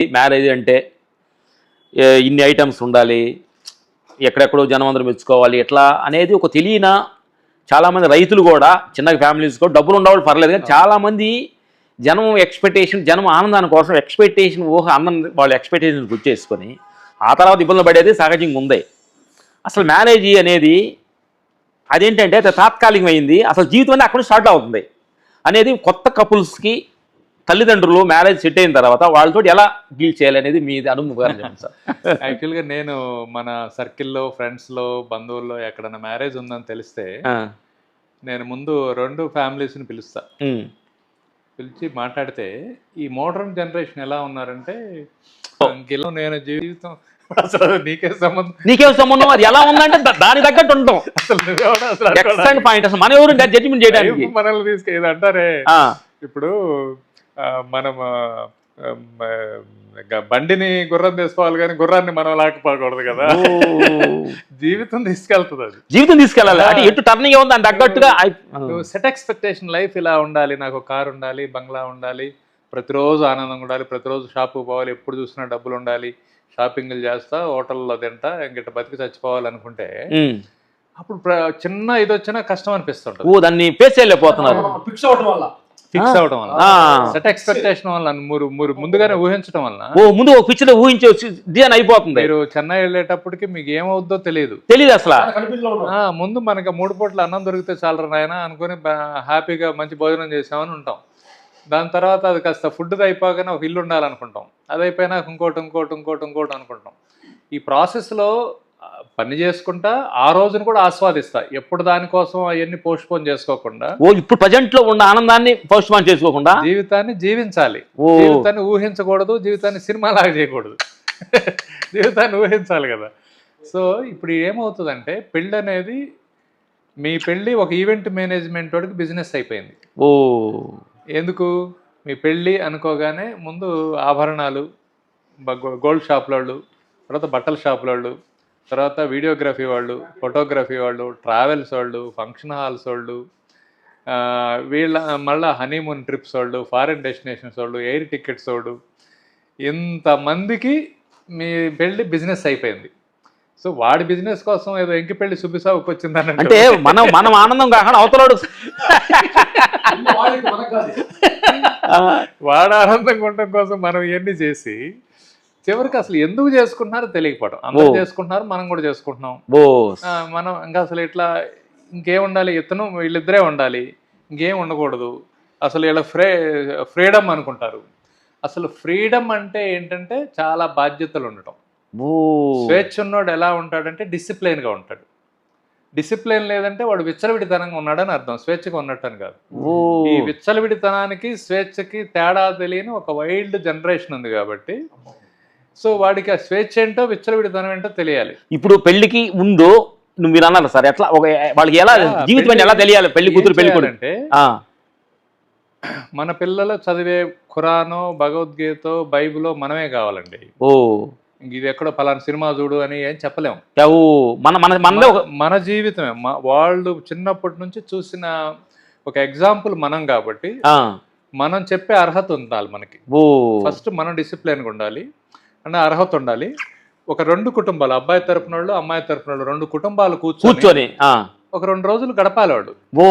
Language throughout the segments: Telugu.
మ్యారేజ్ అంటే ఇన్ని ఐటమ్స్ ఉండాలి ఎక్కడెక్కడో జనం అందరూ మెచ్చుకోవాలి ఎట్లా అనేది ఒక తెలియన చాలామంది రైతులు కూడా చిన్న ఫ్యామిలీస్ కూడా డబ్బులు ఉండవాళ్ళు పర్లేదు కానీ చాలామంది జనం ఎక్స్పెక్టేషన్ జనం ఆనందాని కోసం ఎక్స్పెక్టేషన్ ఊహ అందం వాళ్ళు ఎక్స్పెక్టేషన్ గుర్తు చేసుకొని ఆ తర్వాత ఇబ్బందులు పడేది సహజంగా ఉంది. అసలు మ్యారేజ్ అనేది అదేంటంటే అది తాత్కాలికమైంది అసలు జీవితం అనేది అక్కడ స్టార్ట్ అవుతుంది అనేది కొత్త కపుల్స్కి తల్లిదండ్రులు మ్యారేజ్ సెట్ అయిన తర్వాత వాళ్ళతో ఎలా డీల్ చేయాలి అనేది మీ అనుభవం సార్. యాక్చువల్గా నేను మన సర్కిల్లో ఫ్రెండ్స్లో బంధువుల్లో ఎక్కడైనా మ్యారేజ్ ఉందని తెలిస్తే నేను ముందు రెండు ఫ్యామిలీస్ని పిలుస్తా. పిలిచి మాట్లాడితే ఈ మోడర్న్ జనరేషన్ ఎలా ఉన్నారంటే ఇంకెలా నేను జీవితం అసలు నీకే సంబంధం. నీకేం సంబంధం అది ఎలా ఉందంటే దాని తగ్గట్టు ఉంటాం అసలు పాయింట్ అసలు మన ఎవరు జడ్జిమెంట్ చేయడానికి. మనల్ని అంటారే. ఇప్పుడు మనం బండిని గుర్రం తీసుకోవాలి కానీ గుర్రాన్ని మనం లాకపోకూడదు కదా. జీవితం తీసుకెళ్తుంది అది. జీవితం తీసుకెళ్ళాలి. అంటే ఎటు టర్నింగ్ ఉంది దాని తగ్గట్టుగా సెట్ ఎక్స్పెక్టేషన్ లైఫ్ ఇలా ఉండాలి. నాకు ఒక కారు ఉండాలి బంగ్లా ఉండాలి. ప్రతిరోజు ఆనందంగా ఉండాలి. ప్రతిరోజు షాపుకి పోవాలి. ఎప్పుడు చూసినా డబ్బులు ఉండాలి. షాపింగ్లు చేస్తా హోటల్లో తింటా ఇంకట బతికి చచ్చిపోవాలి అనుకుంటే ఉమ్. అప్పుడు చిన్న ఇది వచ్చినా కష్టం అనిపిస్తుంటది. ఓ దాన్ని ఫిక్స్ అవడం వల్ల. ఫిక్స్ అవడం వల్ల. సెట్ ఎక్స్పెక్టేషన్ వల్ల మీరు మీరు ముందుగానే ఊహించడం వల్ల ఓ ముందు ఒక పిక్చర్ ఊహించే డిజైన్ అయిపోతుంది. మీరు చెన్నై వెళ్ళేటప్పటికి మీకు ఏమవుద్దో తెలియదు తెలియదు అసలు. ముందు మనకి మూడు పూట్ల అన్నం దొరికితే చాలరా నాయన అనుకుని హ్యాపీగా మంచి భోజనం చేసామని ఉంటాం. దాని తర్వాత అది కాస్త ఫుడ్ అయిపోగానే ఒక ఇల్లు ఉండాలనుకుంటాం. అది అయిపోయినాక ఇంకోటి ఇంకోటి ఇంకోటి ఇంకోటి అనుకుంటాం. ఈ ప్రాసెస్లో పని చేసుకుంటా ఆ రోజును కూడా ఆస్వాదిస్తా. ఎప్పుడు దానికోసం అవన్నీ పోస్ట్ పోన్ చేసుకోకుండా ఓ ఇప్పుడు ప్రజెంట్లో ఉన్న ఆనందాన్ని పోస్ట్ మాన్ చేసుకోకుండా? జీవితాన్ని జీవించాలి. జీవితాన్ని ఊహించకూడదు జీవితాన్ని సినిమాలాగా చేయకూడదు. జీవితాన్ని ఊహించాలి కదా. సో ఇప్పుడు ఏమవుతుందంటే పెళ్ళి అనేది మీ పెళ్ళి ఒక ఈవెంట్ మేనేజ్మెంట్ వాడికి బిజినెస్ అయిపోయింది. ఓ. ఎందుకు? మీ పెళ్ళి అనుకోగానే ముందు ఆభరణాలు గోల్డ్ షాపుల వాళ్ళు తర్వాత బట్టల షాపుల వాళ్ళు తర్వాత వీడియోగ్రఫీ వాళ్ళు ఫోటోగ్రఫీ వాళ్ళు ట్రావెల్స్ వాళ్ళు ఫంక్షన్ హాల్స్ వాళ్ళు వీళ్ళ మళ్ళీ హనీమూన్ ట్రిప్స్ వాళ్ళు ఫారిన్ డెస్టినేషన్స్ వాళ్ళు ఎయిర్ టికెట్స్ వాళ్ళు ఇంతమందికి మీ పెళ్ళి బిజినెస్ అయిపోయింది. సో వాడి బిజినెస్ కోసం ఏదో ఎంకి పెళ్ళి సుబ్బిసాగుకి వచ్చిందని అంటే మనం మనం ఆనందం కాకుండా అవతలాడు వాడు ఆనందంగా ఉండడం కోసం మనం ఇవన్నీ చేసి చివరికి అసలు ఎందుకు చేసుకుంటున్నారో తెలియకపోవడం అందరూ. చేసుకుంటున్నారు మనం కూడా చేసుకుంటున్నాం. మనం ఇంకా అసలు ఇట్లా ఇంకేం ఉండాలి? ఇతను వీళ్ళిద్దరే ఉండాలి. ఇంకేం ఉండకూడదు. అసలు వీళ్ళ ఫ్రే ఫ్రీడమ్ అనుకుంటారు. అసలు ఫ్రీడమ్ అంటే ఏంటంటే చాలా బాధ్యతలు ఉండటం. స్వేచ్ఛ ఉన్నోడు ఎలా ఉంటాడంటే డిసిప్లైన్గా ఉంటాడు. డిసిప్లైన్ లేదంటే వాడు విచ్చలవిడితనంగా ఉన్నాడని అర్థం. స్వేచ్ఛగా ఉన్నట్టు అని కాదు ఈ విచ్చలవిడితనానికి స్వేచ్ఛకి తేడా తెలియని ఒక వైల్డ్ జనరేషన్ ఉంది కాబట్టి సో వాడికి ఆ స్వేచ్ఛ ఏంటో విచ్చలవిడితనం ఏంటో తెలియాలి. ఇప్పుడు పెళ్ళికి ముందు నువ్వు మీరు అన్నారు సార్ ఎట్లా ఒక వాళ్ళకి ఎలా జీవితం ఎలా తెలియాలి? పెళ్ళి కూతురు పెళ్ళి కొడుకు? చేయాలంటే ఆ, మన పిల్లలు చదివే ఖురానో భగవద్గీతో బైబిలో మనమే కావాలండి. ఓ. ఇంక ఇది ఎక్కడో ఫలానా సినిమా చూడు అని ఏం చెప్పలేం. ఓ మన మన మన జీవితమే. వాళ్ళు చిన్నప్పటి నుంచి చూసిన ఒక ఎగ్జాంపుల్ మనం కాబట్టి మనం చెప్పే అర్హత ఉండాలి మనకి. ఓ. ఫస్ట్ మనం డిసిప్లిన్గా ఉండాలి. అంటే అర్హత ఉండాలి. ఒక రెండు కుటుంబాలు అబ్బాయి తరపున వాళ్ళు అమ్మాయి తరపున వాళ్ళు రెండు కుటుంబాలు కూర్చొని కూర్చొని ఆ, ఒక రెండు రోజులు గడపాలి వాడు. ఓ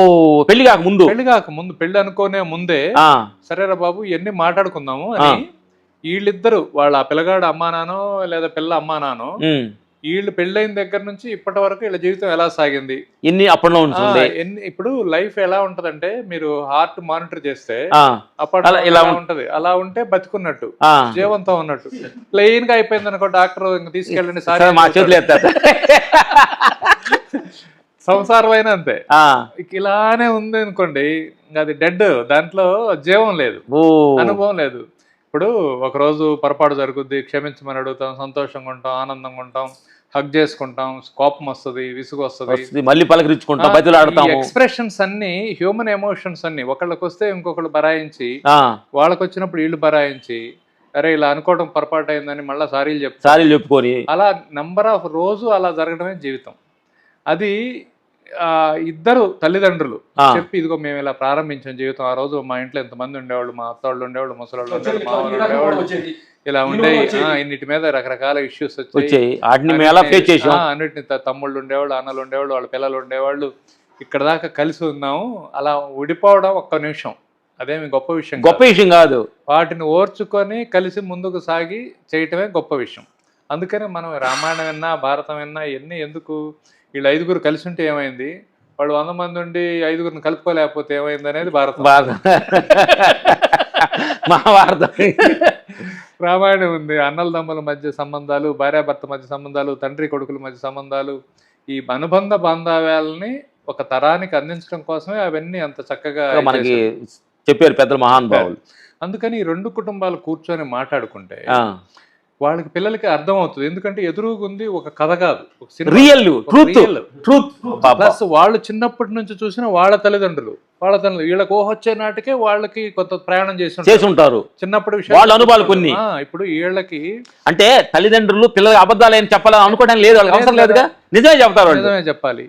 పెళ్ళి కాక ముందు. పెళ్ళి కాక ముందు పెళ్ళి అనుకోనే ముందే ఆ, సరేరా బాబు ఇవన్నీ మాట్లాడుకుందాము అని వీళ్ళిద్దరు వాళ్ళ ఆ పిల్లగాడు అమ్మా నానో లేదా పిల్ల అమ్మా నానో ఉమ్, వీళ్ళు పెళ్ళైన దగ్గర నుంచి ఇప్పటి వరకు వీళ్ళ జీవితం ఎలా సాగింది? ఎన్ని అప్పట్లో ఉంటుంది ఎన్ని ఇప్పుడు లైఫ్ ఎలా ఉంటదంటే మీరు హార్ట్ మానిటర్ చేస్తే ఆ, అప్పటి అలా- ఇలా ఉంటది? అలా ఉంటే బతుకున్నట్టు. జీవంతో ఉన్నట్టు. ప్లెయిన్గా అయిపోయింది అనుకో డాక్టర్ ఇంక తీసుకెళ్ళండి సారీ మా చేతులు సంసారం అయినా అంతే. ఇలానే ఉంది అనుకోండి ఇంకా అది డెడ్ దాంట్లో జీవం లేదు. అనుభవం లేదు. ఇప్పుడు ఒక రోజు పొరపాటు జరుగుద్ది క్షమించమని అడుగుతాం సంతోషంగా ఉంటాం ఆనందంగా ఉంటాం హగ్ చేసుకుంటాం కోపం వస్తుంది విసుగు వస్తుంది. మళ్ళీ పలకరించుకుంటాం ఎక్స్ప్రెషన్స్ అన్ని హ్యూమన్ ఎమోషన్స్ అన్ని ఒకళ్ళకి వస్తే ఇంకొకళ్ళు బరాయించి వాళ్ళకి వచ్చినప్పుడు వీళ్ళు బరాయించి అరే ఇలా అనుకోవడం పొరపాటు అయిందని మళ్ళీ సారీలు చెప్తారు సారీలు చెప్పుకొని. అలా నంబర్ ఆఫ్ రోజు అలా జరగడమే జీవితం. అది ఇద్దరు తల్లిదండ్రులు. చెప్పి ఇదిగో మేము ఇలా ప్రారంభించాం జీవితం. ఆ రోజు మా ఇంట్లో ఎంతమంది ఉండేవాళ్ళు? మా అత్త వాళ్ళు ఉండేవాళ్ళు ముసలాళ్ళు ఉండేవాళ్ళు మా వాళ్ళు ఉండేవాళ్ళు. ఇలా ఉండే ఇన్నిటి మీద రకరకాల ఇష్యూస్ వచ్చాయి. వచ్చాయి. వాటిని మేము ఎలా ఫేస్ చేసాం? ఆ, అన్నిటిని తమ్ముళ్ళు ఉండేవాళ్ళు అన్నలు ఉండేవాళ్ళు వాళ్ళ పిల్లలు ఉండేవాళ్ళు. ఇక్కడ దాకా కలిసి ఉన్నాము అలా విడిపోవడం ఒక్క నిమిషం. అదేమి గొప్ప విషయం. గొప్ప విషయం కాదు. వాటిని ఓర్చుకొని కలిసి ముందుకు సాగి చేయటమే గొప్ప విషయం. అందుకని మనం రామాయణం విన్నా భారతం విన్నా ఇవన్నీ ఎందుకు వీళ్ళు ఐదుగురు కలిసి ఉంటే ఏమైంది? వాళ్ళు వంద మంది ఉండి ఐదుగురిని కలుపుకోలేకపోతే ఏమైంది అనేది భారతం. బాగా మహాభారతం రామాయణం ఉంది. అన్నల తమ్ముల మధ్య సంబంధాలు భార్యాభర్త మధ్య సంబంధాలు తండ్రి కొడుకుల మధ్య సంబంధాలు ఈ అనుబంధ బాంధవ్యాలని ఒక తరానికి అందించడం కోసమే అవన్నీ అంత చక్కగా మనకి. చెప్పారు పెద్దలు మహానుభావులు. అందుకని ఈ రెండు కుటుంబాలు కూర్చొని మాట్లాడుకుంటే. వాళ్ళకి పిల్లలకి అర్థం అవుతుంది ఎందుకంటే ఎదురుగుంది ఒక కథ కాదు. Real truth. ట్రూత్ ప్లస్ వాళ్ళు చిన్నప్పటి నుంచి చూసిన వాళ్ళ తల్లిదండ్రులు. వాళ్ళ తల్లి వీళ్ళకి ఊహ వచ్చే నాటికే వాళ్ళకి కొంత ప్రయాణం చేసి ఉంటారు. చిన్నప్పుడు విషయాలు వాళ్ళ అనుభవాలు కొన్ని. ఇప్పుడు వీళ్ళకి అంటే తల్లిదండ్రులు పిల్లలు అబద్ధాలు ఏం చెప్పాలని అనుకోవడం లేదు వాళ్ళకి అవసరం లేదుగా? నిజమే చెప్తారు నిజమే చెప్పాలి.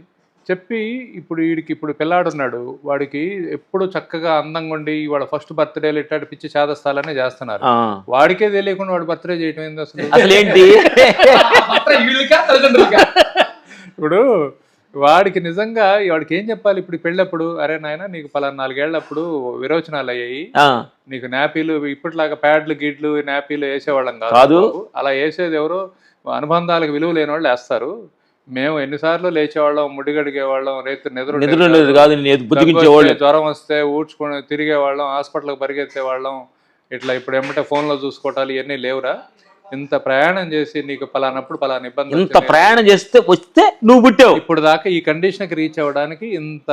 చెప్పి ఇప్పుడు వీడికి ఇప్పుడు పిల్లాడున్నాడు వాడికి ఎప్పుడు చక్కగా అందంగా ఉండి వాళ్ళ ఫస్ట్ బర్త్డేలు ఇట్టాడు పిచ్చి చేదస్తాలనే చేస్తున్నారు. ఆ. వాడికే తెలియకుండా వాడు బర్త్డే చేయటం ఏంది అసలు? అసలు ఏంటి ఇప్పుడు వాడికి నిజంగా వాడికి ఏం చెప్పాలి ఇప్పుడు పెళ్ళప్పుడు? అరే నాయన నీకు పలానా నాలుగేళ్ళప్పుడు విరోచనాలు అయ్యాయి. ఆ, నీకు నాపీలు ఇప్పటిలాగా ప్యాడ్లు గిడ్లు నాపీలు వేసేవాళ్ళం కాదు. అలా వేసేది ఎవరు అనుబంధాలకు విలువ లేని వాళ్ళు వేస్తారు. మేము ఎన్నిసార్లు లేచేవాళ్ళం ముడి గడిగేవాళ్ళం రేపు నిద్ర నిద్ర. లేదు కాదు వస్తే, జ్వరం వస్తే ఊడ్చుకొని తిరిగేవాళ్ళం హాస్పిటల్కి పరిగెత్తేవాళ్ళం ఇట్లా ఇప్పుడు ఏమంటే ఫోన్లో చూసుకోవటాలు ఇవన్నీ లేవురా ఇంత ప్రయాణం చేసి నీకు పలానప్పుడు పలానా ఇబ్బంది ఇంత. ప్రయాణం చేస్తే వస్తే నువ్వు పుట్టావు ఇప్పుడు దాకా ఈ కండిషన్కి రీచ్ అవ్వడానికి ఇంత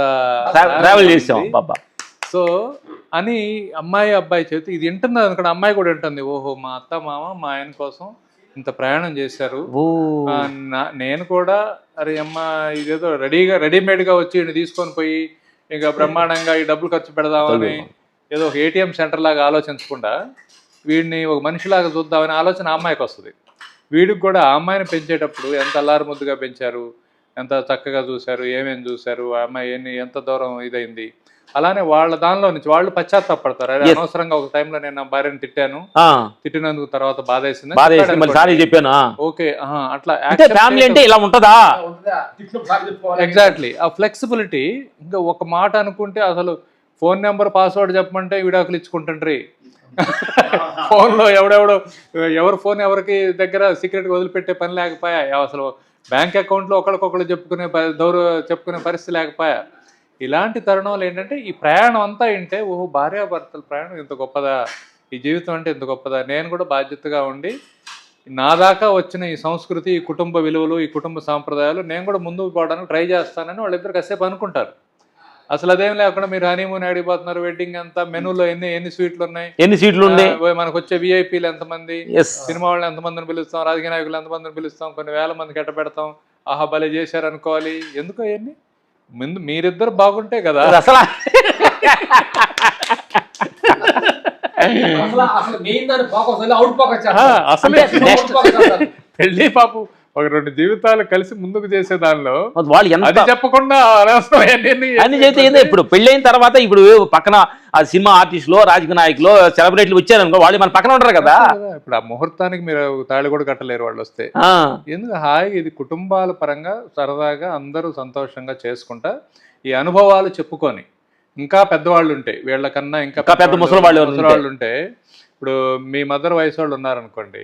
ట్రావెల్ చేసాం ఉంది. బాబా సో అని అమ్మాయి అబ్బాయి చేతి ఇది వింటున్నది అనుకోండి అమ్మాయి కూడా వింటుంది ఓహో మా అత్త మామ మా ఆయన కోసం ఇంత ప్రయాణం చేశారు. నేను కూడా అరే అమ్మ ఇదేదో రెడీగా రెడీమేడ్గా వచ్చి తీసుకొని పోయి ఇంకా బ్రహ్మాండంగా ఈ డబ్బులు ఖర్చు పెడదామని ఏదో ఒక ఏటీఎం సెంటర్ లాగా ఆలోచించకుండా వీడిని ఒక మనిషిలాగా చూద్దామని ఆలోచన అమ్మాయికి వస్తుంది. వీడికి కూడా ఆ అమ్మాయిని పెంచేటప్పుడు ఎంత అల్లారు ముద్దుగా పెంచారు ఎంత చక్కగా చూశారు ఏమేమి చూశారు ఆ అమ్మాయి ఎంత దూరం ఇదైంది అలానే వాళ్ళ దానిలో నుంచి వాళ్ళు పశ్చాత్తాపడతారు. అరే Yes. అనవసరంగా ఒక టైంలో నేను నా భార్యను తిట్టాను. ఆ, తిట్టినందుకు తర్వాత బాధ వేసింది సారీ చెప్పాను. ఓకే అట్లా అంటే ఫ్యామిలీ అంటే ఇలా ఉంటదా? ఎగ్జాక్ట్లీ ఆ ఫ్లెక్సిబిలిటీ ఇంకా ఒక మాట అనుకుంటే అసలు ఫోన్ నెంబర్ పాస్వర్డ్ చెప్పమంటే విడాకులు ఇచ్చుకుంటుండ్రి. ఫోన్లో ఎవడెవడో ఎవరు ఫోన్ ఎవరికి దగ్గర సీక్రెట్ వదిలిపెట్టే పని లేకపోయా? అసలు బ్యాంక్ అకౌంట్లో ఒకరికొకరు చెప్పుకునే దౌర చెప్పుకునే పరిస్థితి లేకపోయా? ఇలాంటి తరుణంలో ఏంటంటే ఈ ప్రయాణం అంతా ఏంటే ఓహో భార్యాభర్తల ప్రయాణం ఇంత గొప్పదా? ఈ జీవితం అంటే ఇంత గొప్పదా? నేను కూడా బాధ్యతగా ఉండి నా దాకా వచ్చిన ఈ సంస్కృతి ఈ కుటుంబ విలువలు ఈ కుటుంబ సాంప్రదాయాలు నేను కూడా ముందుకు పోవడానికి ట్రై చేస్తానని వాళ్ళిద్దరు కాసేపు అనుకుంటారు. అసలు అదేం లేకుండా మీరు హనీమూన్ ఆడిపోతున్నారు వెడ్డింగ్ అంతా మెనూలో ఎన్ని ఎన్ని స్వీట్లు ఉన్నాయి? ఎన్ని సీట్లు ఆ, మనకు వచ్చే విఐపీలు ఎంతమంది? సినిమా వాళ్ళని ఎంతమందిని పిలుస్తాం? రాజకీయ నాయకులు ఎంతమందిని పిలుస్తాం? కొన్ని వేల మందికి ఎట్ట పెడతాం ఆహా భలే చేశారు అనుకోవాలి ఎందుకు అవన్నీ? ముందు మీరిద్దరు బాగుంటే కదా. అసలు అసలు next- పెళ్ళి పాపు ఒక రెండు జీవితాలు కలిసి ముందుకు చేసే దానిలో వాళ్ళు ఎంత అది చెప్పకుండా అన్ని చేస్తే ఇప్పుడు పెళ్ళైన తర్వాత ఇప్పుడు పక్కన ఆ సినిమా ఆర్టిస్టులు రాజకీయ నాయకులు సెలబ్రిటీలు వచ్చారనుకో వాళ్ళు మన పక్కన ఉంటారు కదా. ఇప్పుడు ఆ ముహూర్తానికి మీరు తాళి కూడా కట్టలేరు వాళ్ళు వస్తే. ఎందుకు? హాయి ఇది కుటుంబాల పరంగా సరదాగా అందరూ సంతోషంగా చేసుకుంటా ఈ అనుభవాలు చెప్పుకొని. ఇంకా పెద్దవాళ్ళు ఉంటాయి వీళ్ళకన్నా ఇంకా పెద్ద ముసలి వాళ్ళు ముసలి వాళ్ళు ఉంటే ఇప్పుడు మీ మదర్ వయసు వాళ్ళు ఉన్నారనుకోండి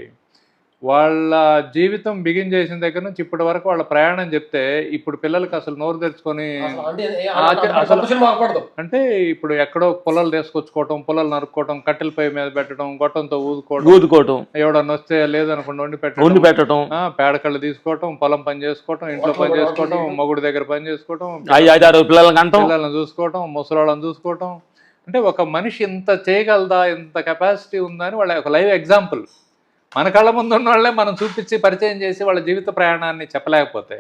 వాళ్ళ జీవితం బిగిన్ చేసిన దగ్గర నుంచి ఇప్పటి వరకు వాళ్ళ ప్రయాణం చెప్తే ఇప్పుడు పిల్లలకి అసలు నోరు తెరుచుకొని అంటే ఇప్పుడు ఎక్కడో పొలాలు తీసుకొచ్చుకోవటం పొలాలు నరుక్కోవటం కట్టెల పై మీద పెట్టడం గొట్టంతో ఊదుకోవడం ఊదుకోవటం. ఎవడన్నా వస్తే లేదనుకోండి వండి వండి పెట్టడం. పెట్టడం ఆ, పేడకళ్ళు తీసుకోవటం పొలం పని చేసుకోవటం ఇంట్లో పని చేసుకోవటం మొగుడు దగ్గర పని చేసుకోవటం పిల్లల్ని చూసుకోవటం ముసలాళ్ళని చూసుకోవటం. అంటే ఒక మనిషి ఇంత చేయగలదా ఇంత కెపాసిటీ ఉందా అని వాళ్ళ ఒక లైవ్ ఎగ్జాంపుల్ మన కళ్ళ ముందు ఉన్న వాళ్ళే మనం చూపించి పరిచయం చేసి వాళ్ళ జీవిత ప్రయాణాన్ని చెప్పలేకపోతే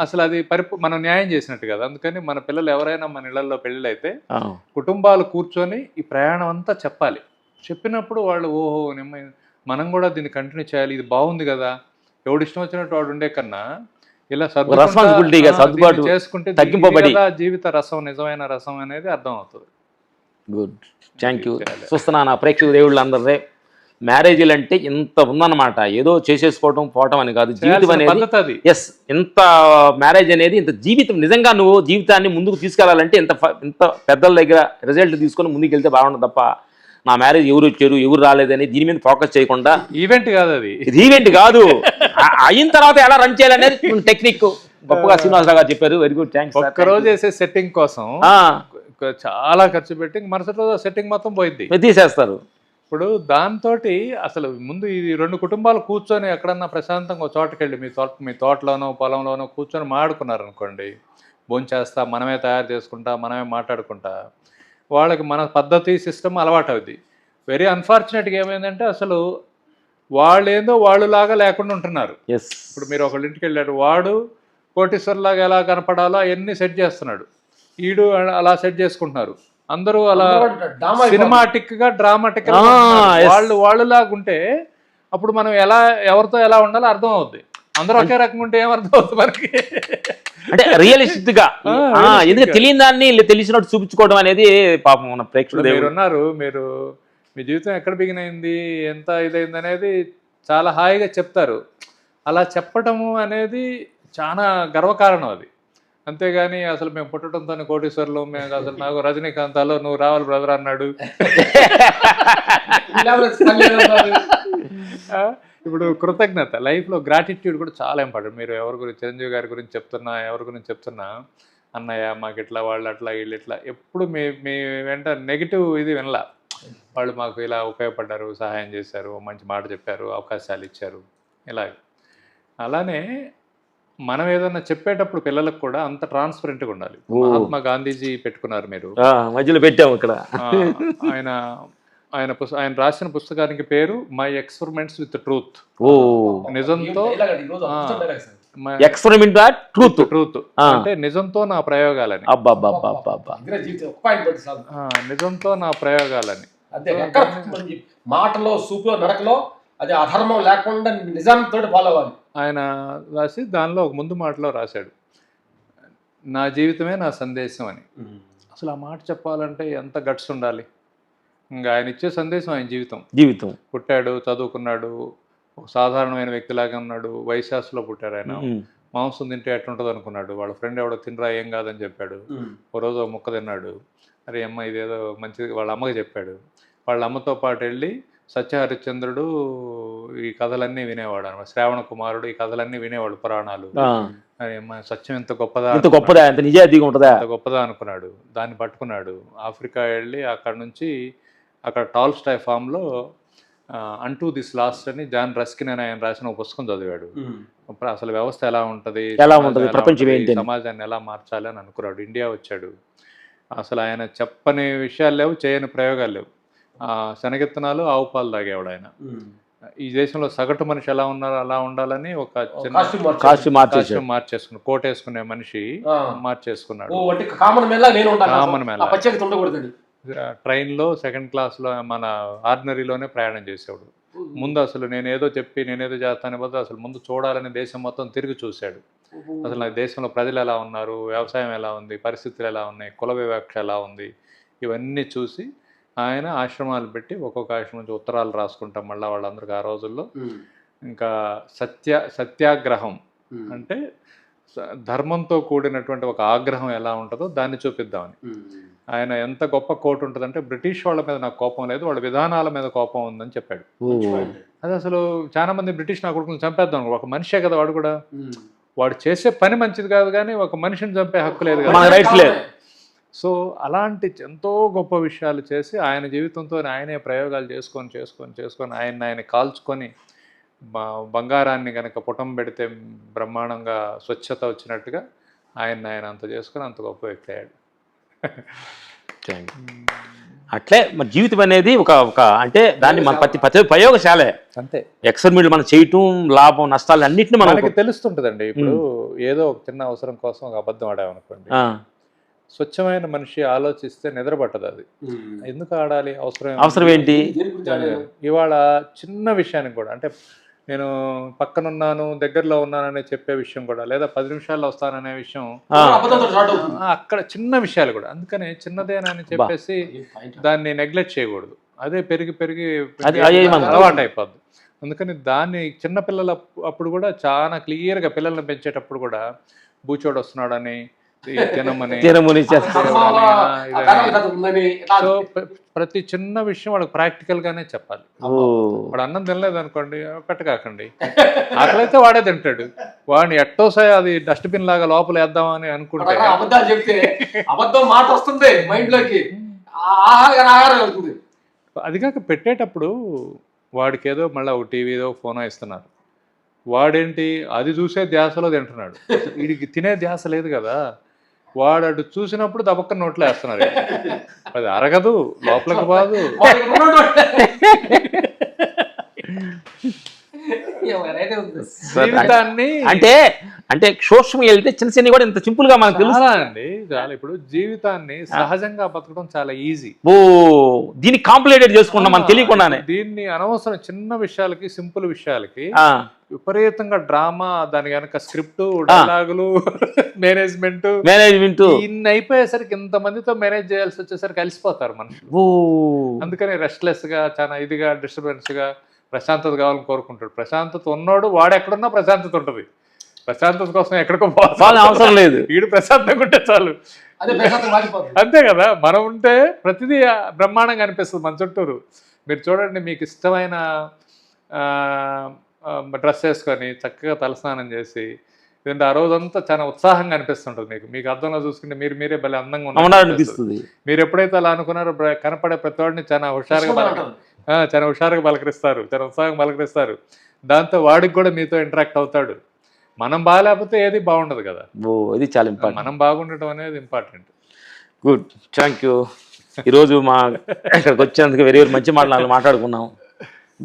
అసలు అది పరిపు మనం న్యాయం చేసినట్టు కదా. అందుకని మన పిల్లలు ఎవరైనా మన ఇళ్ళలో పెళ్ళిళ్ళైతే ఆ. కుటుంబాలు కూర్చొని ఈ ప్రయాణం అంతా చెప్పాలి. చెప్పినప్పుడు వాళ్ళు ఓహో నిమ్మ మనం కూడా దీన్ని కంటిన్యూ చేయాలి. ఇది బాగుంది కదా. ఎవడు ఇష్టం వచ్చినట్టు వాడు ఉండే కన్నా ఇలా సర్దుకుంటా, responsibility గా ఆ, సర్దుబాటు, చేసుకుంటే తగ్గింపబడి. జీవిత రసం నిజమైన రసం అనేది అర్థం అవుతుంది గుడ్. Thank you. చూస్తున్నా నా ప్రేక్షక దేవుళ్ళు మ్యారేజీలు అంటే ఇంత ఉందన్నమాట. ఏదో చేసేసుకోవటం పోవటం అని కాదు. జీవితం అనేది ఎస్ ఇంత మ్యారేజ్ అనేది ఇంత జీవితం నిజంగా నువ్వు జీవితాన్ని ముందుకు తీసుకెళ్ళాలంటే ఇంత ఇంత పెద్దల దగ్గర రిజల్ట్ తీసుకొని ముందుకు వెళ్తే బాగుంటుంది తప్ప నా మ్యారేజ్ ఎవరు వచ్చారు ఎవరు రాలేదని దీని మీద ఫోకస్ చేయకుండా ఈవెంట్ కాదు అది. ఇది ఈవెంట్ కాదు. అయిన తర్వాత ఎలా రన్ చేయాలనేది టెక్నిక్. గొప్పగా శ్రీనివాసరావు గారు చెప్పారు. Very good. థ్యాంక్స్ ఒక్క రోజు వేసే సెట్టింగ్ కోసం చాలా ఖర్చు పెట్టి మరుసటి రోజు సెట్టింగ్ మొత్తం పోయింది తీసేస్తారు. ఇప్పుడు దాంతో అసలు ముందు ఈ రెండు కుటుంబాలు కూర్చొని ఎక్కడన్నా ప్రశాంతంగా ఒక చోటకి వెళ్ళి మీ తోట మీ తోటలోనో పొలంలోనో కూర్చొని మాడుకున్నారు అనుకోండి భోంచేస్తా మనమే తయారు చేసుకుంటా మనమే మాట్లాడుకుంటా వాళ్ళకి మన పద్ధతి సిస్టమ్ అలవాటు అవుద్ది వెరీ అన్ఫార్చునేట్గా ఏమైందంటే అసలు వాళ్ళేందో వాళ్ళులాగా లేకుండా ఉంటున్నారు. ఎస్ ఇప్పుడు మీరు ఒకళ్ళ ఇంటికి వెళ్ళారు వాడు కోటీశ్వర్లాగా ఎలా కనపడాలో అవన్నీ సెట్ చేస్తున్నాడు. ఈడు అలా సెట్ చేసుకుంటున్నారు. అందరూ అలా సినిమాటిక్గా డ్రామాటిక్. వాళ్ళు వాళ్ళలాగా ఉంటే అప్పుడు మనం ఎలా ఎవరితో ఎలా ఉండాలో అర్థం అవుద్ది అందరూ ఒకే రకంగా ఉంటే ఏం అర్థం అవుతుంది మనకి? అంటే రియలిస్టిక్గా ఎందుకంటే. తెలియని దాన్ని తెలిసినట్టు చూపించుకోవడం అనేది పాపం మన ప్రేక్షకులు మీరు ఉన్నారు మీరు మీ జీవితం ఎక్కడ బిగిన్ అయింది ఎంత ఇదైంది అనేది చాలా హాయిగా చెప్తారు. అలా చెప్పటము అనేది చాలా గర్వకారణం అది. అంతేగాని అసలు మేము పుట్టడంతో కోటేశ్వర్లు మేము అసలు నాకు రజనీకాంతాలో నువ్వు రావాలి బ్రదర్ అన్నాడు. ఇప్పుడు కృతజ్ఞత లైఫ్లో గ్రాటిట్యూడ్ కూడా చాలా ఇంపార్టెంట్ మీరు ఎవరి గురించి చిరంజీవి గారి గురించి చెప్తున్నా ఎవరి గురించి చెప్తున్నా అన్నయ్య మాకు ఇట్లా వాళ్ళు అట్లా వీళ్ళు ఇట్లా. ఎప్పుడు మీ మీ వెంట నెగిటివ్ ఇది వినలా. వాళ్ళు మాకు ఇలా ఉపయోగపడ్డారు సహాయం చేశారు మంచి మాట చెప్పారు అవకాశాలు ఇచ్చారు ఇలాగ. అలానే మనం ఏదన్నా చెప్పేటప్పుడు పిల్లలకు కూడా అంత ట్రాన్స్పరెంట్గా ఉండాలి. ఓ. మహాత్మా గాంధీజీ పెట్టుకున్నారు మీరు. ఆ, మధ్యలో పెట్టాము ఇక్కడ. ఆయన ఆయన ఆయన రాసిన పుస్తకానికి పేరు మై ఎక్స్పెరిమెంట్స్ విత్ ట్రూత్ ఓ. నిజంతో ఎక్స్పెరిమెంట్ ట్రూత్ ట్రూత్. అంటే నిజంతో నా ప్రయోగాలని. నిజంతో నా ప్రయోగాలని. మాటలో సూపులో నడకలో అది అధర్మం లేకుండా నిజాంతో ఫాలో అవ్వాలి. ఆయన రాసి దానిలో ఒక ముందు మాటలో రాశాడు. నా జీవితమే నా సందేశం అని. అసలు ఆ మాట చెప్పాలంటే ఎంత గట్స్ ఉండాలి? ఇంకా ఆయన ఇచ్చే సందేశం ఆయన జీవితం. జీవితం. పుట్టాడు చదువుకున్నాడు ఒక సాధారణమైన వ్యక్తిలాగా ఉన్నాడు వైశాస్లో పుట్టారు ఆయన. మాంసం తింటే ఎట్లుంటుంది అనుకున్నాడు వాళ్ళ ఫ్రెండ్ ఎవడో తినరా ఏం కాదని చెప్పాడు. ఓ రోజు ఒక ముక్క తిన్నాడు. అరే అమ్మ ఇదేదో మంచిది వాళ్ళ అమ్మకి చెప్పాడు. వాళ్ళ అమ్మతో పాటు వెళ్ళి సత్యహరిశ్చంద్రుడు ఈ కథలన్నీ వినేవాడు అనమాట. శ్రావణ కుమారుడు ఈ కథలన్నీ వినేవాడు పురాణాలు. సత్యం ఎంత గొప్పదా ఇంత గొప్పదా ఎంత నిజాయితీగా ఉంటుందా? ఎంత గొప్పదా అనుకున్నాడు. దాన్ని పట్టుకున్నాడు. ఆఫ్రికా వెళ్ళి అక్కడ నుంచి అక్కడ టాల్ స్టై ఫామ్లో అంటూ దిస్ లాస్ట్ అని జాన్ రస్కిన్ అని ఆయన రాసిన ఒక పుస్తకం చదివాడు. అప్పుడు అసలు వ్యవస్థ ఎలా ఉంటది? ఎలా ఉంటది, ప్రపంచం. సమాజాన్ని ఎలా మార్చాలి అని అనుకున్నాడు. ఇండియా వచ్చాడు. అసలు ఆయన చెప్పని విషయాలు లేవు చేయని ప్రయోగాలు లేవు. శనగెత్తనాలు ఆవు పాలు తాగేవాడు ఆయన ఈ దేశంలో సగటు మనిషి ఎలా ఉన్నారో అలా ఉండాలని ఒక చిన్న కాస్ట్యూమ్ మార్చేసాడు మార్చేసుకున్నాడు కోట్ వేసుకునే మనిషి. మార్చేసుకున్నాడు. కామన్ మేళ ఉండకూడదని ట్రైన్లో సెకండ్ క్లాస్లో మన ఆర్డినరీలోనే ప్రయాణం చేసేవాడు. ముందు అసలు నేను ఏదో చెప్పి నేనేదో చేస్తాను బదులు అసలు ముందు చూడాలని దేశం మొత్తం తిరిగి చూశాడు. అసలు నా దేశంలో ప్రజలు ఎలా ఉన్నారు వ్యవసాయం ఎలా ఉంది పరిస్థితులు ఎలా ఉన్నాయి కుల వివక్ష ఎలా ఉంది ఇవన్నీ చూసి ఆయన ఆశ్రమాలు పెట్టి ఒక్కొక్క ఆశ్రమం నుంచి ఉత్తరాలు రాసుకుంటాం మళ్ళీ వాళ్ళందరికీ ఆ రోజుల్లో. ఇంకా సత్య సత్యాగ్రహం అంటే ధర్మంతో కూడినటువంటి ఒక ఆగ్రహం ఎలా ఉంటుందో దాన్ని చూపిద్దామని. ఆయన ఎంత గొప్ప కోట్ ఉంటుందంటే బ్రిటిష్ వాళ్ళ మీద నాకు కోపం లేదు వాళ్ళ విధానాల మీద కోపం ఉందని చెప్పాడు. అది అసలు చాలా మంది బ్రిటిష్ నా కొడుకుని చంపేద్దాం. ఒక మనిషే కదా వాడు కూడా. వాడు చేసే పని మంచిది కాదు కానీ ఒక మనిషిని చంపే హక్కు లేదు కదా. మనకు రైట్స్ లేదు. సో అలాంటి ఎంతో గొప్ప విషయాలు చేసి ఆయన జీవితంతో ఆయనే ప్రయోగాలు చేసుకొని చేసుకొని చేసుకొని ఆయన ఆయన కాల్చుకొని బంగారాన్ని కనుక పుటం పెడితే బ్రహ్మాండంగా స్వచ్ఛత వచ్చినట్టుగా ఆయన ఆయన అంత చేసుకొని అంత గొప్ప వ్యక్తి అయ్యాడు. అట్లే మన జీవితం అనేది ఒక ఒక అంటే దాన్ని మన ప్రతి ప్రతి ప్రయోగశాలే. అంతే. ఎక్స్పెరిమెంట్ మనం చేయటం లాభం నష్టాలు అన్నింటినీ మనం మనకి తెలుస్తుంటుందండి. ఇప్పుడు ఏదో ఒక చిన్న అవసరం కోసం ఒక అబద్ధం ఆడామనుకోండి. స్వచ్ఛమైన మనిషి ఆలోచిస్తే నిద్ర పట్టదు అది ఎందుకు ఆడాలి? అవసరం? అవసరం ఏంటి? ఇవాళ చిన్న విషయానికి కూడా అంటే నేను పక్కనున్నాను దగ్గరలో ఉన్నానని చెప్పే విషయం కూడా లేదా పది నిమిషాల్లో వస్తాననే విషయం అక్కడ చిన్న విషయాలు కూడా అందుకనే చిన్నదేనని చెప్పేసి. దాన్ని నెగ్లెక్ట్ చేయకూడదు. అదే పెరిగి పెరిగి అలవాటు అయిపోద్ది. అందుకని దాన్ని చిన్నపిల్లల అప్పుడు కూడా చాలా క్లియర్గా పిల్లల్ని పెంచేటప్పుడు కూడా బూచోడు వస్తున్నాడని తినమని తినముని సో ప్ర- ప్రతి చిన్న విషయం వాళ్ళకి ప్రాక్టికల్ గానే చెప్పాలి వాడు అన్నం తినలేదు అనుకోండి పెట్టకాకండి ఆకలైతే వాడే తింటాడు. వాడిని ఎట్టోసారి అది డస్ట్బిన్ లాగా లోపల వేద్దామని అనుకుంటే. అబద్ధాలు చెప్తే అబద్ధం మాట వస్తుంది మైండ్లోకి అది కాక పెట్టేటప్పుడు వాడికి ఏదో మళ్ళీ ఒక టీవీదో ఫోనో ఇస్తున్నారు. వాడేంటి? అది చూసే ధ్యాసలో తింటున్నాడు. వీడికి తినే ధ్యాస లేదు కదా. వాడు అటు చూసినప్పుడు దబక్క నోట్లో వేస్తున్నారు. అది అరగదు లోపలికి. జీవితాన్ని అంటే అంటే సూక్ష్మ వెళ్తే చిన్న చిన్న కూడా ఇంత సింపుల్గా మనకు తెలుసు. చాలా అండి చాలా. ఇప్పుడు జీవితాన్ని సహజంగా బతకడం చాలా ఈజీ. ఓ దీన్ని కాంప్లికేటెడ్ చేసుకున్నాం మనకు తెలియకుండానే. దీన్ని అనవసరం చిన్న విషయాలకి సింపుల్ విషయాలకి ఆ, విపరీతంగా డ్రామా దాని వెనక స్క్రిప్ట్ డైలాగులు మేనేజ్మెంట్. మేనేజ్మెంట్. ఇన్ని అయిపోయేసరికి ఇంత మందితో మేనేజ్ చేయాల్సి వచ్చేసరికి కలిసిపోతారు మనుషులు. ఓ. అందుకని రెస్ట్లెస్గా చాలా ఇదిగా డిస్టర్బెన్స్గా ప్రశాంతత కావాలని కోరుకుంటాడు. ప్రశాంతత ఉన్నోడు వాడు ఎక్కడున్నా ప్రశాంతత ఉంటుంది. ప్రశాంతత కోసం ఎక్కడికో వాళ్ళ పోవాలి అవసరం లేదు. వీడు ప్రశాంతంగా ఉంటే చాలు. అంతే కదా మనం ఉంటే ప్రతిదీ బ్రహ్మాండంగా అనిపిస్తుంది మన చుట్టూరు. మీరు చూడండి మీకు ఇష్టమైన డ్రెస్ వేసుకొని చక్కగా తలస్నానం చేసి లేదంటే ఆ రోజంతా చాలా ఉత్సాహంగా అనిపిస్తుంటుంది మీకు. మీకు అర్థంలో చూసుకుంటే మీరు మీరే భలే అందంగా ఉన్నట్టు అవునా అనిపిస్తుంది. అనిపిస్తుంది. మీరు ఎప్పుడైతే అలా అనుకున్నారో కనపడే ప్రతి వాడిని చాలా హుషారుగా చాలా హుషారుగా పలకరిస్తారు చాలా ఉత్సాహంగా పలకరిస్తారు. దాంతో వాడికి కూడా మీతో ఇంటరాక్ట్ అవుతాడు. మనం బాగాలేకపోతే ఏది బాగుండదు కదా. ఓ ఇది చాలా ఇంపార్టెంట్ మనం బాగుండటం అనేది ఇంపార్టెంట్ గుడ్ థ్యాంక్ యూ ఈరోజు మా ఇక్కడికి వచ్చేందుకు వెరీ వెరీ మంచి మాటలు మాట్లాడుకున్నాం.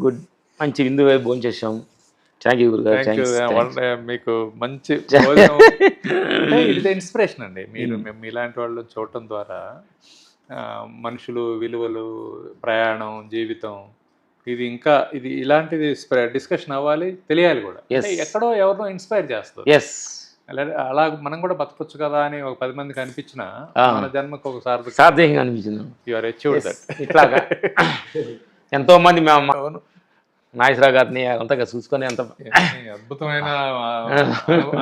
గుడ్ మంచి విందు భోజనం చేసాం థ్యాంక్ యూ గురుగారు మీకు మంచి ఇది ఇన్స్పిరేషన్ అండి. మీరు మేము ఇలాంటి వాళ్ళు చూడటం ద్వారా మనుషులు విలువలు ప్రయాణం జీవితం ఇది ఇంకా ఇది ఇలాంటిది డిస్కషన్ అవ్వాలి తెలియాలి కూడా. ఎక్కడో ఎవరినో ఇన్స్పైర్ చేస్తారు ఎస్ అలా అలా మనం కూడా బతకొచ్చు కదా అని ఒక పది మందికి అనిపించిన. మన జన్మకు ఒక సార్థక. సాధ్యంగా అనిపించింది. యు ఆర్ అచీవ్డ్ దట్ ఇట్లాగా. ఎంతో మంది మేము నాగేశ్వరరావు గారిని అంతగా చూసుకొని ఇవన్నీ అద్భుతమైన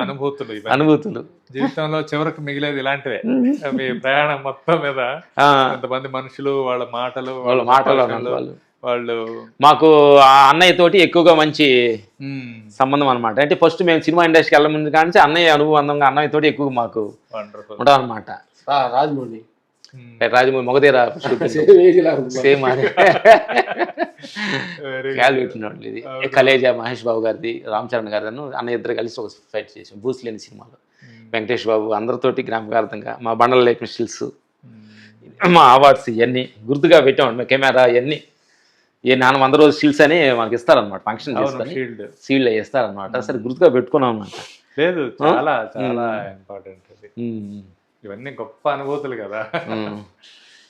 అనుభూతులు అనుభూతులు. జీవితంలో చివరికి మిగిలేది ఇలాంటివే. మీ ప్రయాణం మొత్తం మీద ఆ, కొంతమంది మనుషులు వాళ్ళ మాటలు వాళ్ళ మాటలు వాళ్ళు. వాళ్ళు మాకు ఆ అన్నయ్య తోటి ఎక్కువగా మంచి సంబంధం అనమాట అంటే ఫస్ట్ మేము సినిమా ఇండస్ట్రీకి వెళ్ళ ముందు కానీ అన్నయ్య అనుబంధంగా అన్నయ్య తోటి ఎక్కువ మాకు. ఉంటాం అనమాట రాజమౌళి. రాజమౌళి మొగదేరా సేమ్ ఏజ్ లా ఉంది. సేమ్ అది very good. క్యాల్ పెట్టినోళ్ళు ఇది. కలేజా మహేష్ బాబు గారిది రామ్ చరణ్ గారి అన్న ఇద్దరు కలిసి ఒక ఫైట్ చేసాం బూస్ లేని సినిమాలో. మ్మ్, వెంకటేష్ బాబు అందరితోటి జ్ఞాపకార్థంగా మా బండల లేపిన స్టిల్స్ మ్మ్, మా అవార్డ్స్ ఇవన్నీ గుర్తుగా పెట్టాం. మా కెమెరా ఇవన్నీ ఏ నాన్న వంద రోజు స్టిల్స్ అని మనకి ఇస్తారనమాట ఫంక్షన్ చేసుకొని షీల్డ్ సీల్డ్ ఇస్తారనమాట సరే గుర్తుగా పెట్టుకున్నాం అనమాట లేదు చాలా చాలా ఇంపార్టెంట్ ఇది ఇవన్నీ గొప్ప అనుభూతులు కదా.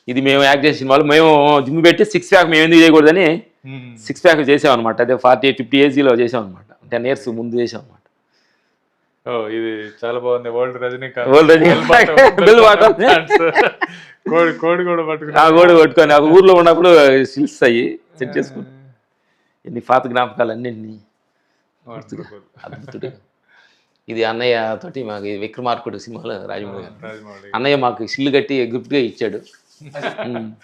ఇది మేము యాక్ట్ చేసిన వాళ్ళు మేము జిమ్ పెట్టి సిక్స్ ప్యాక్ మేము ఎందుకు చేయకూడదని. సిక్స్ ప్యాక్ చేసాం అనమాట అదే ఫార్టీ ఫిఫ్టీ ఏజీలో చేసాం అనమాట టెన్ ఇయర్స్ ముందు చేసాం అనమాట ఓ ఇది చాలా బాగుంది. World Rajinikanth World Rajinikanth. Bell bottom. కోడి కోడి కూడా పట్టుకుని ఆ గోడ కొట్టుకొని ఆ ఊర్లో ఉన్నప్పుడు స్టిల్స్ అయ్యి సెట్ చేసుకుని ఎన్ని పాత జ్ఞాపకాలు అన్నింటినీ. అద్భుతుడు. ఇది అన్నయ్య తోటి మాకు విక్రమార్కుడు సినిమాలో రాజమౌళి గారు. అన్నయ్య మాకు ఇల్లు కట్టి గిఫ్ట్గా ఇచ్చాడు.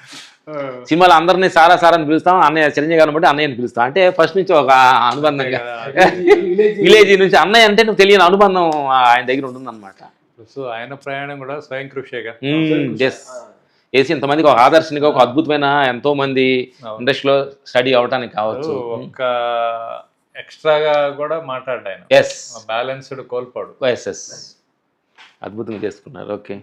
సినిమాలో అందరినీ సారా సారా అని పిలుస్తాం అన్నయ్య చిరంజీవి గారిని బట్టి అన్నయ్యని పిలుస్తాం. అంటే ఫస్ట్ నుంచి ఒక అనుబంధంగా. విలేజ్ నుంచి అన్నయ్య అంటే నువ్వు తెలియని అనుబంధం ఆయన దగ్గర ఉంటుందన్నమాట. సో ఆయన ప్రయాణం కూడా స్వయం కృషిగా? ఎస్ వేసి ఇంతమందికి ఒక ఆదర్శనిగా ఒక అద్భుతమైన ఎంతో మంది. ఇండస్ట్రీలో స్టడీ అవడానికి కావచ్చు. ఒక్క ఎక్స్ట్రాగా కూడా మాట్లాడ్డా ఆయన ఎస్ బ్యాలెన్స్డ్ కోల్పోడు. ఎస్ ఎస్ అద్భుతంగా చేసుకున్నారు. ఓకే